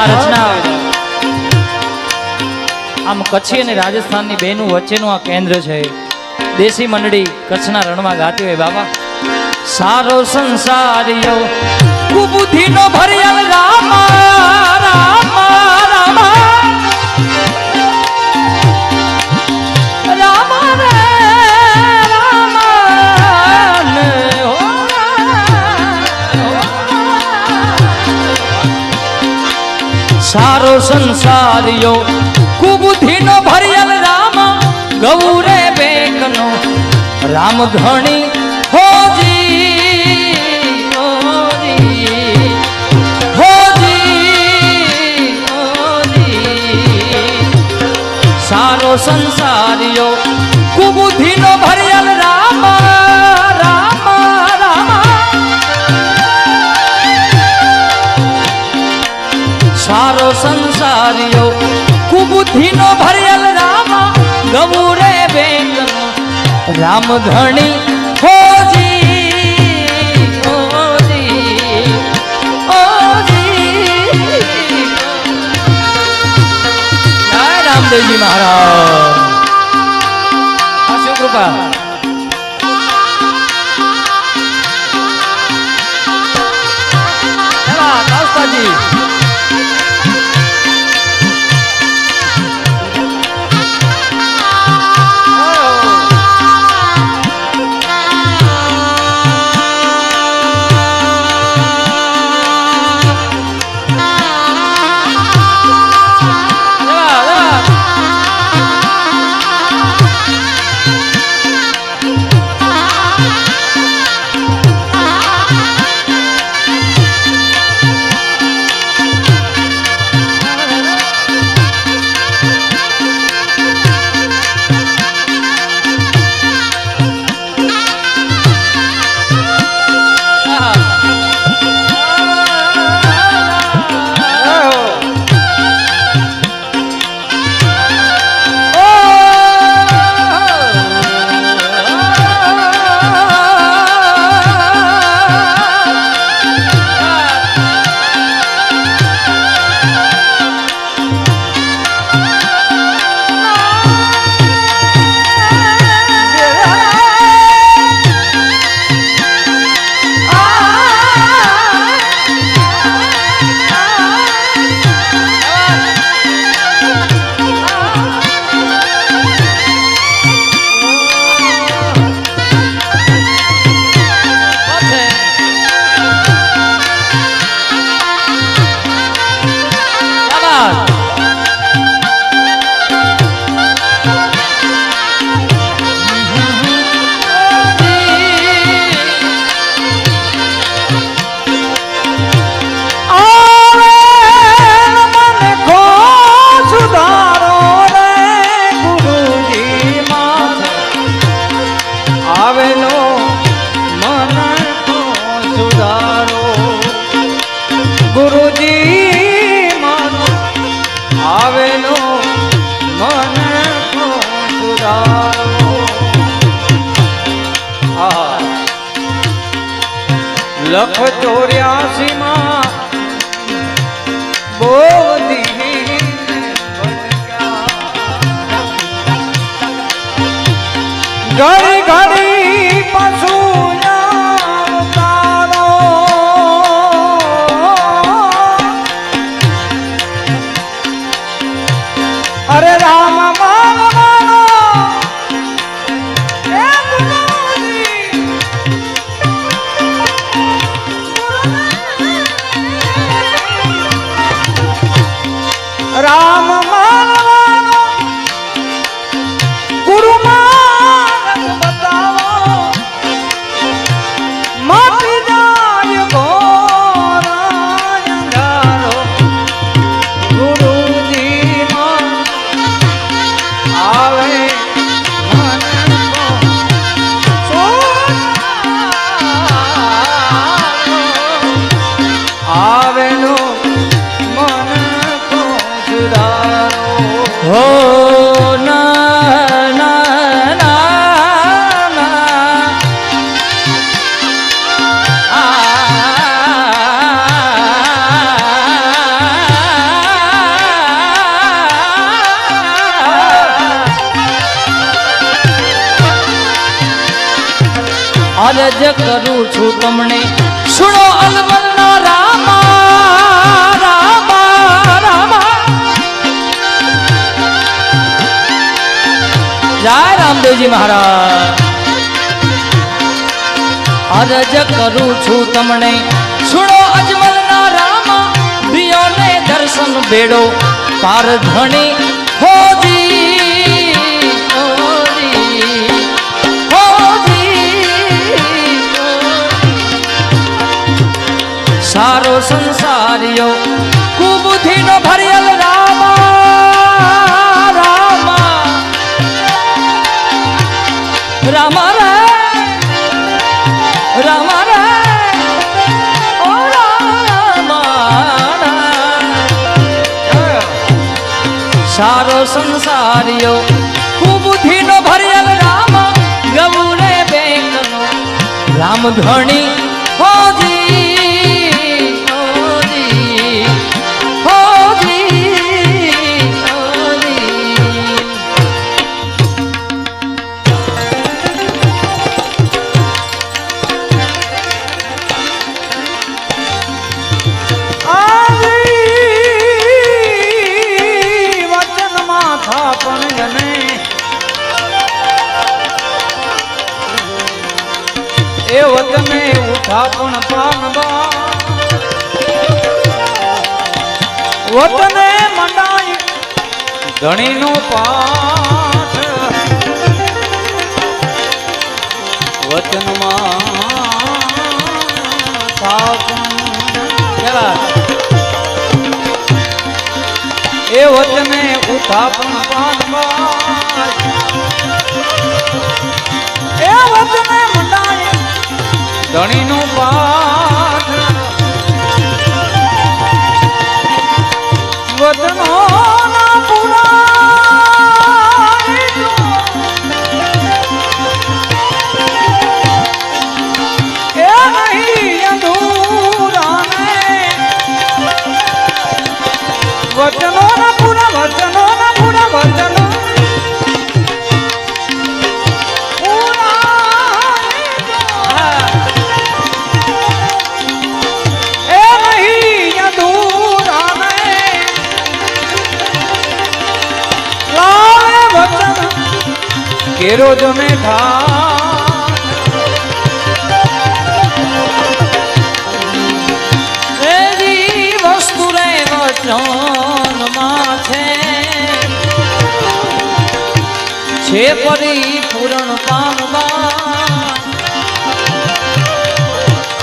આ રચના આમ કચ્છી અને રાજસ્થાનની બેનું વચ્ચેનું આ કેન્દ્ર છે. દેશી મંડળી કચ્છના રણમાં ગાતી હોય. બાબા સારો સંસારિયો કુબુદ્ધિનો ભર્યા રામ રામ રામ. સારો સંસારિયો કુબુદ્ધિનો ભર્યલ રામ, ગૌરે બેકનો રામ ઘણી હોજી હોજી સારો સંસારિયો કુબુદ્ધિનો ભર્યલ કુબુદ્ધિનો ભર્યલ રામ ગૌરે બેન રામ ધણી હોજી હોજી હોજી રામદેવજી મહારાજ. કૃપા? લખ ચોર્યાસી માં બોધી ઘડી કરું છું તમને. સુણો અલમલના રામા રામા રામા. જય રામદેવજી મહારાજ. અરજ કરું છું તમને. સુણો અજમલના રામા દિયોને દર્શન બેડો પાર ધણી સારો સંસારિયો કુબુદ્ધિનો ભરિયલ રામા રામા રામા રામા. સારો સંસારિયો કુબુદ્ધિનો ભરિયલ રામ ગૌરે બેકનો રામ ધણી ધણીનો પાઠ. કેવા એ વચને ઉથાપન એ વચને મંડાય. ધણીનો પાઠ. વચન કેરો જમે થા એવી વસ્તુ રે છે. પરિપૂર્ણ પામવા.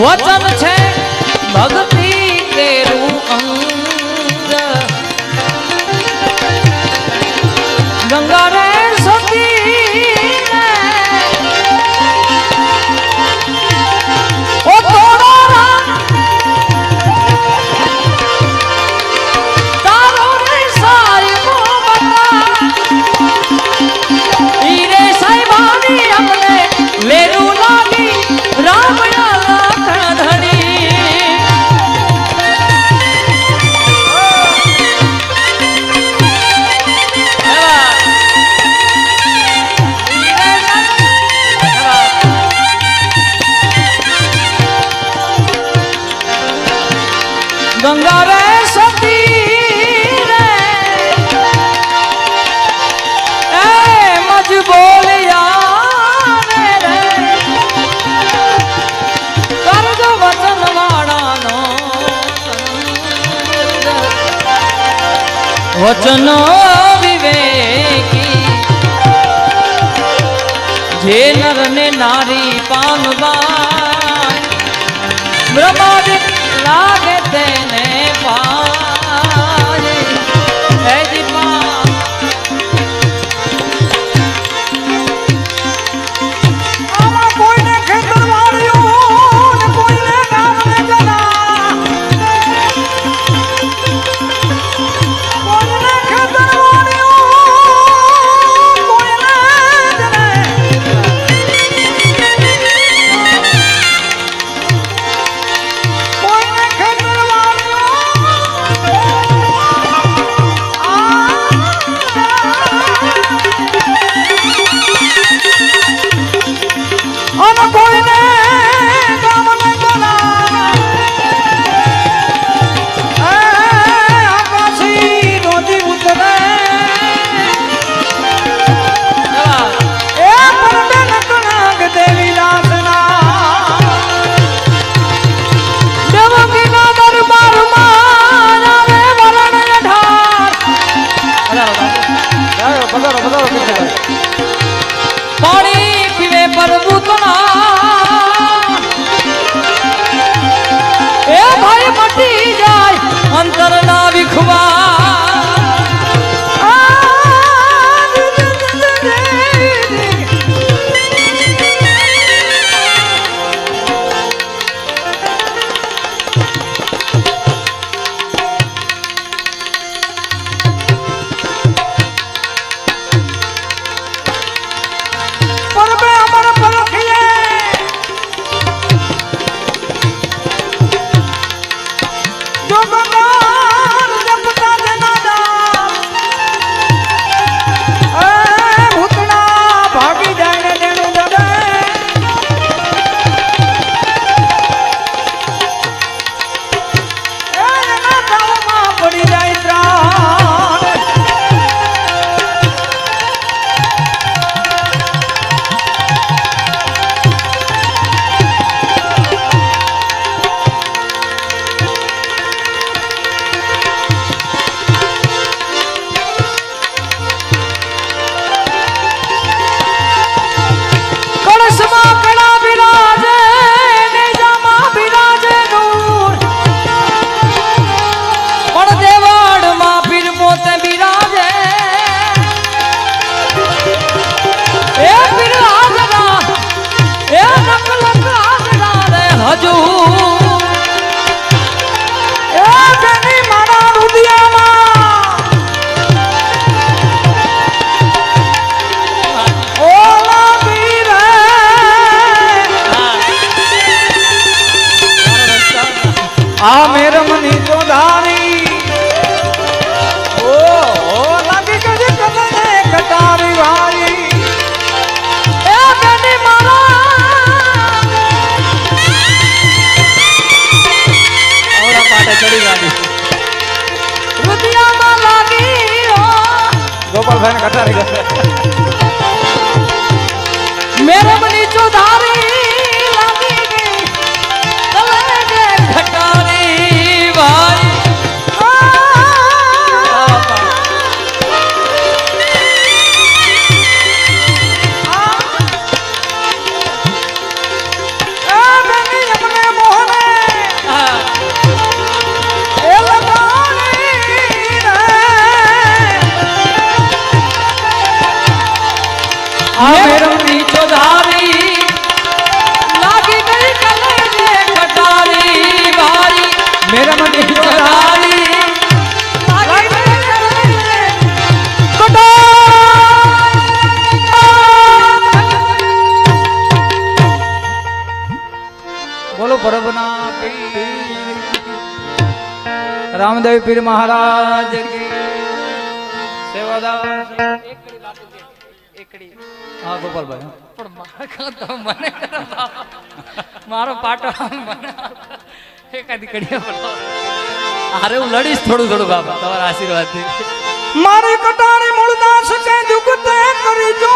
વચન છે ભક્તિ વચનો વિવેકી. જે નર ને નારી પાનવા બ્રહ્માદિક Alvan kata રામદેવ પીર મહારાજ મારો પાટો અરે હું લડીશ થોડું થોડું બાપા તમારા આશીર્વાદથી. મારી કટાણી મૂળદાસ કે દુઃખ તે કરજો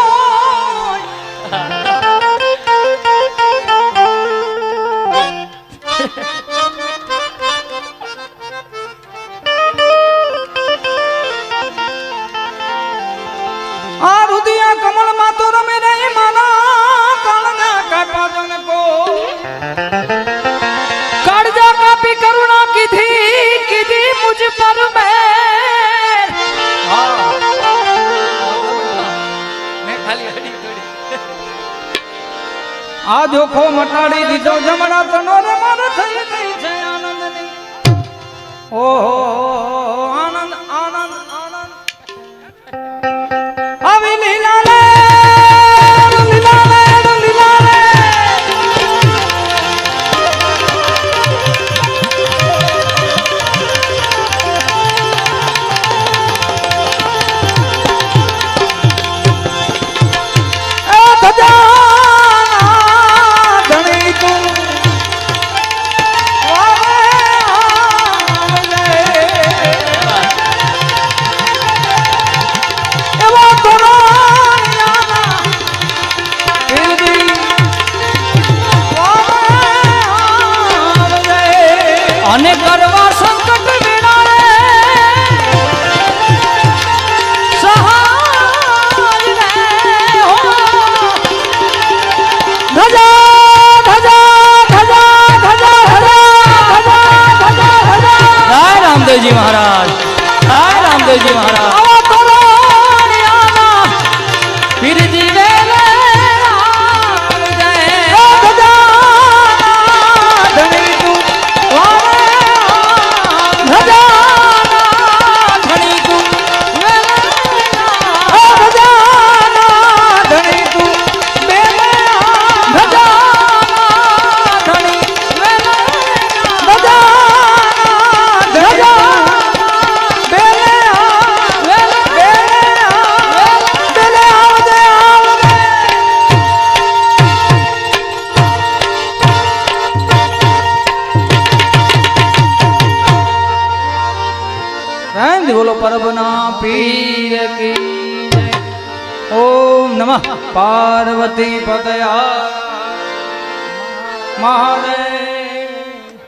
આ જોખો મટાડી દીધો જમણા તનો રે મારે થઈ ગઈ છે આનંદની. ઓહો. પતિ પદયા